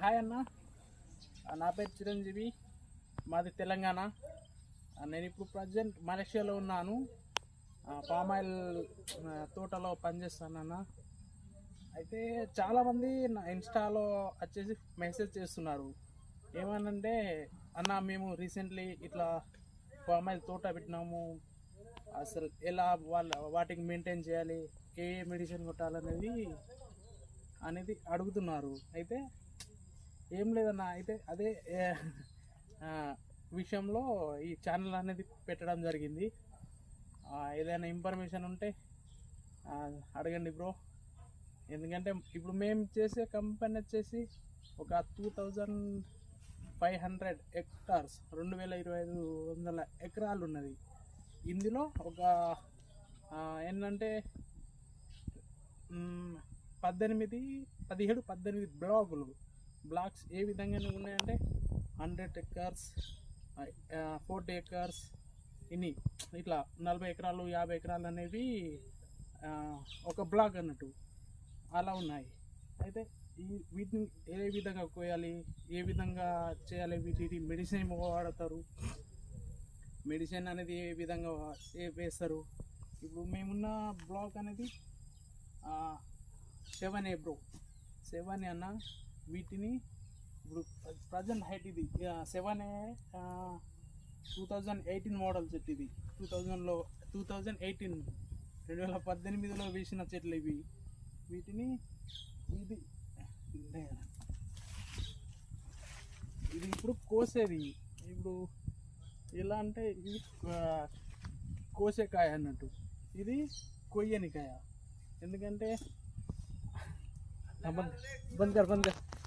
Hi అన్న. నా పేరు చిరంజీవి. మాది తెలంగాణ. నేను ఇప్పుడు ప్రజెంట్ మలేషియాలో ఉన్నాను. పామ్ ఆయిల్ తోటలో తోటలో పనిచేస్తానన్న అయితే చాలామంది నా ఇన్స్టాలో వచ్చేసి మెసేజ్ చేస్తున్నారు. ఏమనంటే అన్న మేము రీసెంట్లీ ఇట్లా పామ్ ఆయిల్ తోట పెట్టినాము. అసలు ఎలా వాళ్ళ వాటికి మెయింటైన్ చేయాలి? ఏ ఏ మెడిసిన్ కొట్టాలనేది అనేది అడుగుతున్నారు. అయితే ఏం లేదన్న అయితే అదే విషయంలో ఈ ఛానల్ అనేది పెట్టడం జరిగింది. ఏదైనా ఇన్ఫర్మేషన్ ఉంటే అడగండి బ్రో. ఎందుకంటే ఇప్పుడు మేము చేసే కంపెనీ వచ్చేసి ఒక two thousand five hundred hectares రెండు వేల ఇరవై ఐదు వందల ఎకరాలు ఉన్నది. ఇందులో ఒక ఏంటంటే పద్దెనిమిది పదిహేడు పద్దెనిమిది బ్లాగులు బ్లాక్స్ ఏ విధంగా ఉన్నాయంటే హండ్రెడ్ ఎకర్స్ ఫోర్టీ ఎకర్స్ ఇన్ని ఇట్లా నలభై ఎకరాలు యాభై ఎకరాలు అనేవి ఒక బ్లాక్ అన్నట్టు అలా ఉన్నాయి. అయితే ఈ వీటిని ఏ విధంగా కోయాలి ఏ విధంగా చేయాలి వీటి మెడిసిన్ వాడతారు. మెడిసిన్ అనేది ఏ విధంగా వేస్తారు. ఇప్పుడు మేమున్న బ్లాక్ అనేది సెవెన్ ఏ బ్రో. సెవెన్ అన్న వీటిని ఇప్పుడు ప్రజెంట్ హైట్ ఇది. Seven A two thousand eighteen model చెట్టు ఇది. టూ థౌజండ్లో టూ థౌజండ్ ఎయిటీన్ రెండు వేల పద్దెనిమిదిలో వేసిన చెట్లు ఇవి. వీటిని ఇది ఇది ఇప్పుడు కోసేది. ఇప్పుడు ఎలా అంటే ఇది కోసేకాయ కోసే కాయ అన్నట్టు. ఇది కొయ్యని కాయ. ఎందుకంటే हाँ, बंद बंद कर बंद कर।